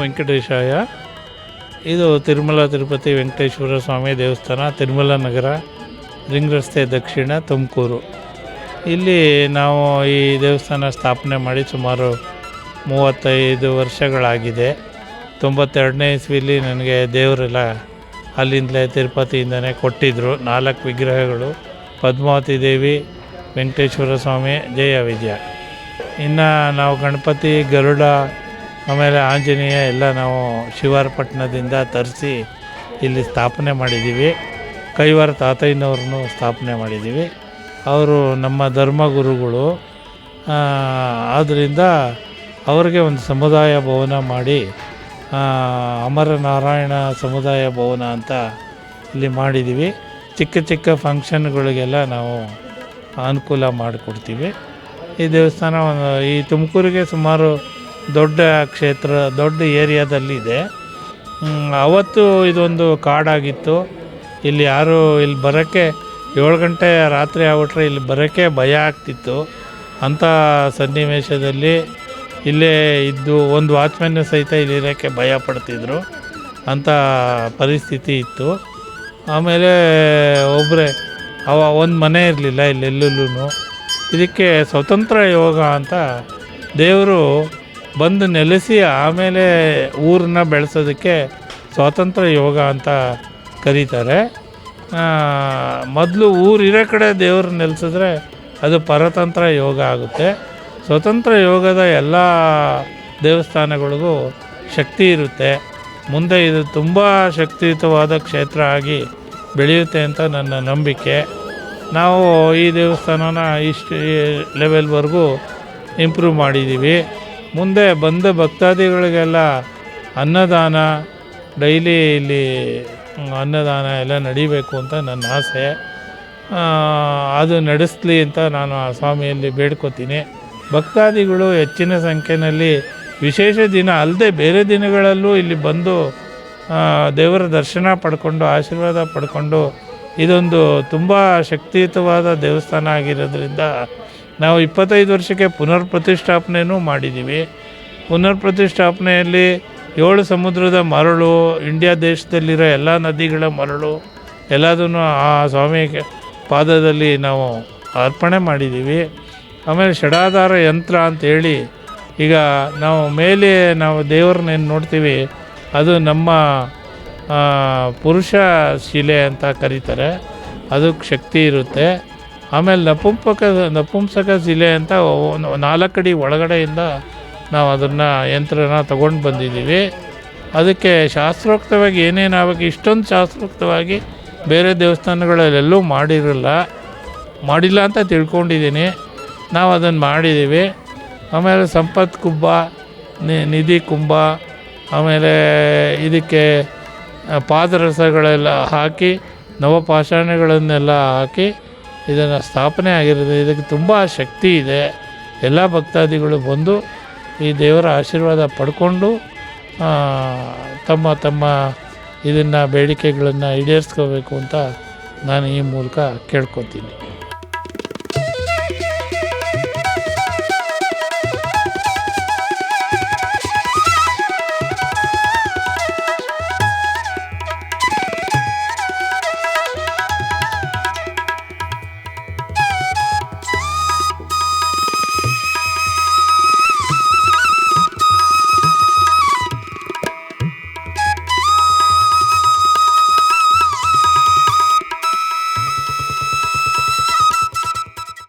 ವೆಂಕಟೇಶಾಯ ಇದು ತಿರುಮಲ, ತಿರುಪತಿ ವೆಂಕಟೇಶ್ವರ ಸ್ವಾಮಿ ದೇವಸ್ಥಾನ, ತಿರುಮಲ ನಗರ, ರಿಂಗ್ ರಸ್ತೆ ದಕ್ಷಿಣ, ತುಮಕೂರು. ಇಲ್ಲಿ ನಾವು ಈ ದೇವಸ್ಥಾನ ಸ್ಥಾಪನೆ ಮಾಡಿ ಸುಮಾರು ಮೂವತ್ತೈದು ವರ್ಷಗಳಾಗಿದೆ. ತೊಂಬತ್ತೆರಡನೇ ಇಸ್ವಿಲಿ ನನಗೆ ದೇವರೆಲ್ಲ ಅಲ್ಲಿಂದಲೇ ತಿರುಪತಿಯಿಂದನೇ ಕೊಟ್ಟಿದ್ದರು ನಾಲ್ಕು ವಿಗ್ರಹಗಳು, ಪದ್ಮಾವತಿ ದೇವಿ, ವೆಂಕಟೇಶ್ವರ ಸ್ವಾಮಿ, ಜಯ ವಿಜಯ. ಇನ್ನು ನಾವು ಗಣಪತಿ, ಗರುಡ ಆಮೇಲೆ ಆಂಜನೇಯ ಎಲ್ಲ ನಾವು ಶಿವಾರಪಟ್ಟಣದಿಂದ ತರಿಸಿ ಇಲ್ಲಿ ಸ್ಥಾಪನೆ ಮಾಡಿದ್ದೀವಿ. ಕೈವಾರ ತಾತಯ್ಯನವ್ರನ್ನು ಸ್ಥಾಪನೆ ಮಾಡಿದ್ದೀವಿ. ಅವರು ನಮ್ಮ ಧರ್ಮಗುರುಗಳು ಆದ್ದರಿಂದ ಅವರಿಗೆ ಒಂದು ಸಮುದಾಯ ಭವನ ಮಾಡಿ ಅಮರ ಅಮರನಾರಾಯಣ ಸಮುದಾಯ ಭವನ ಅಂತ ಇಲ್ಲಿ ಮಾಡಿದ್ದೀವಿ. ಚಿಕ್ಕ ಚಿಕ್ಕ ಫಂಕ್ಷನ್ಗಳಿಗೆಲ್ಲ ನಾವು ಅನುಕೂಲ ಮಾಡಿಕೊಡ್ತೀವಿ. ಈ ದೇವಸ್ಥಾನ ಒಂದು, ಈ ತುಮಕೂರಿಗೆ ಸುಮಾರು ದೊಡ್ಡ ಕ್ಷೇತ್ರ, ದೊಡ್ಡ ಏರಿಯಾದಲ್ಲಿದೆ. ಅವತ್ತು ಇದೊಂದು ಕಾಡಾಗಿತ್ತು. ಇಲ್ಲಿ ಯಾರು ಇಲ್ಲಿ ಬರೋಕ್ಕೆ, ಏಳು ಗಂಟೆ ರಾತ್ರಿ ಆಗ್ಬಿಟ್ರೆ ಇಲ್ಲಿ ಬರೋಕ್ಕೆ ಭಯ ಆಗ್ತಿತ್ತು. ಅಂಥ ಸನ್ನಿವೇಶದಲ್ಲಿ ಇಲ್ಲೇ ಇದ್ದು ಒಂದು ವಾಚ್ಮ್ಯಾನ್ ಸಹಿತ ಇಲ್ಲಿ ಇರೋಕ್ಕೆ ಭಯ ಪಡ್ತಿದ್ರು. ಅಂಥ ಪರಿಸ್ಥಿತಿ ಇತ್ತು. ಆಮೇಲೆ ಒಬ್ಬರೇ ಅವ ಒಂದು ಮನೆ ಇರಲಿಲ್ಲ ಇಲ್ಲೆಲ್ಲೂ ಇದಕ್ಕೆ ಸ್ವತಂತ್ರ ಯೋಗ ಅಂತ ದೇವರು ಬಂದು ನೆಲೆಸಿ ಆಮೇಲೆ ಊರನ್ನ ಬೆಳೆಸೋದಕ್ಕೆ ಸ್ವಾತಂತ್ರ್ಯ ಯೋಗ ಅಂತ ಕರೀತಾರೆ. ಮೊದಲು ಊರಿರೋ ಕಡೆ ದೇವ್ರು ನೆಲೆಸಿದ್ರೆ ಅದು ಪರತಂತ್ರ ಯೋಗ ಆಗುತ್ತೆ. ಸ್ವತಂತ್ರ ಯೋಗದ ಎಲ್ಲ ದೇವಸ್ಥಾನಗಳಿಗೂ ಶಕ್ತಿ ಇರುತ್ತೆ. ಮುಂದೆ ಇದು ತುಂಬ ಶಕ್ತಿಯುತವಾದ ಕ್ಷೇತ್ರ ಆಗಿ ಬೆಳೆಯುತ್ತೆ ಅಂತ ನನ್ನ ನಂಬಿಕೆ. ನಾವು ಈ ದೇವಸ್ಥಾನನ ಇಷ್ಟು ಲೆವೆಲ್ವರೆಗೂ ಇಂಪ್ರೂವ್ ಮಾಡಿದ್ದೀವಿ ಮುಂದೆ ಬಂದ ಭಕ್ತಾದಿಗಳಿಗೆಲ್ಲ ಅನ್ನದಾನ, ಡೈಲಿ ಇಲ್ಲಿ ಅನ್ನದಾನ ಎಲ್ಲ ನಡಿಬೇಕು ಅಂತ ನನ್ನ ಆಸೆ. ಅದು ನಡೆಸಲಿ ಅಂತ ನಾನು ಆ ಸ್ವಾಮಿಯಲ್ಲಿ ಬೇಡ್ಕೋತೀನಿ. ಭಕ್ತಾದಿಗಳು ಹೆಚ್ಚಿನ ಸಂಖ್ಯೆಯಲ್ಲಿ ವಿಶೇಷ ದಿನ ಅಲ್ಲದೆ ಬೇರೆ ದಿನಗಳಲ್ಲೂ ಇಲ್ಲಿ ಬಂದು ದೇವರ ದರ್ಶನ ಪಡ್ಕೊಂಡು, ಆಶೀರ್ವಾದ ಪಡ್ಕೊಂಡು ಇದೊಂದು ತುಂಬ ಶಕ್ತಿಯುತವಾದ ದೇವಸ್ಥಾನ ಆಗಿರೋದ್ರಿಂದ ನಾವು ಇಪ್ಪತ್ತೈದು ವರ್ಷಕ್ಕೆ ಪುನರ್ ಪ್ರತಿಷ್ಠಾಪನೆಯೂ ಮಾಡಿದ್ದೀವಿ. ಪುನರ್ ಪ್ರತಿಷ್ಠಾಪನೆಯಲ್ಲಿ ಏಳು ಸಮುದ್ರದ ಮರಳು, ಇಂಡಿಯಾ ದೇಶದಲ್ಲಿರೋ ಎಲ್ಲ ನದಿಗಳ ಮರಳು, ಎಲ್ಲದನ್ನು ಆ ಸ್ವಾಮಿ ಪಾದದಲ್ಲಿ ನಾವು ಅರ್ಪಣೆ ಮಾಡಿದ್ದೀವಿ. ಆಮೇಲೆ ಷಡಾಧಾರ ಯಂತ್ರ ಅಂತೇಳಿ ಈಗ ನಾವು ಮೇಲೆ ನಾವು ದೇವ್ರನ್ನೇನು ನೋಡ್ತೀವಿ, ಅದು ನಮ್ಮ ಪುರುಷ ಶಿಲೆ ಅಂತ ಕರೀತಾರೆ. ಅದಕ್ಕೆ ಶಕ್ತಿ ಇರುತ್ತೆ. ಆಮೇಲೆ ನಪುಂಪಕ, ನಪುಂಸಕ ಜಿಲ್ಲೆ ಅಂತ ನಾಲ್ಕು ನಾಲ್ಕಡಿ ಒಳಗಡೆಯಿಂದ ನಾವು ಅದನ್ನು ಯಂತ್ರನ ತಗೊಂಡು ಬಂದಿದ್ದೀವಿ. ಅದಕ್ಕೆ ಶಾಸ್ತ್ರೋಕ್ತವಾಗಿ ಏನೇನು ಆಗಬೇಕು, ಇಷ್ಟೊಂದು ಶಾಸ್ತ್ರೋಕ್ತವಾಗಿ ಬೇರೆ ದೇವಸ್ಥಾನಗಳಲ್ಲೆಲ್ಲೂ ಮಾಡಿರಲ್ಲ. ಮಾಡಿಲ್ಲ ಅಂತ ತಿಳ್ಕೊಂಡಿದ್ದೀನಿ. ನಾವು ಅದನ್ನು ಮಾಡಿದ್ದೀವಿ. ಆಮೇಲೆ ಸಂಪತ್ ಕುಂಭ ನಿಧಿ ಕುಂಭ, ಆಮೇಲೆ ಇದಕ್ಕೆ, ಪಾದರಸಗಳೆಲ್ಲ ಹಾಕಿ, ನವಪಾಷಾಣಗಳನ್ನೆಲ್ಲ ಹಾಕಿ ಇದನ್ನು ಸ್ಥಾಪನೆ ಆಗಿರೋದು, ಇದಕ್ಕೆ ತುಂಬ ಶಕ್ತಿ ಇದೆ. ಎಲ್ಲ ಭಕ್ತಾದಿಗಳು ಬಂದು ಈ ದೇವರ ಆಶೀರ್ವಾದ ಪಡ್ಕೊಂಡು ತಮ್ಮ ತಮ್ಮ ಇದನ್ನು, ಬೇಡಿಕೆಗಳನ್ನು ಈಡೇರಿಸ್ಕೋಬೇಕು ಅಂತ ನಾನು ಈ ಮೂಲಕ ಕೇಳ್ಕೊತೀನಿ.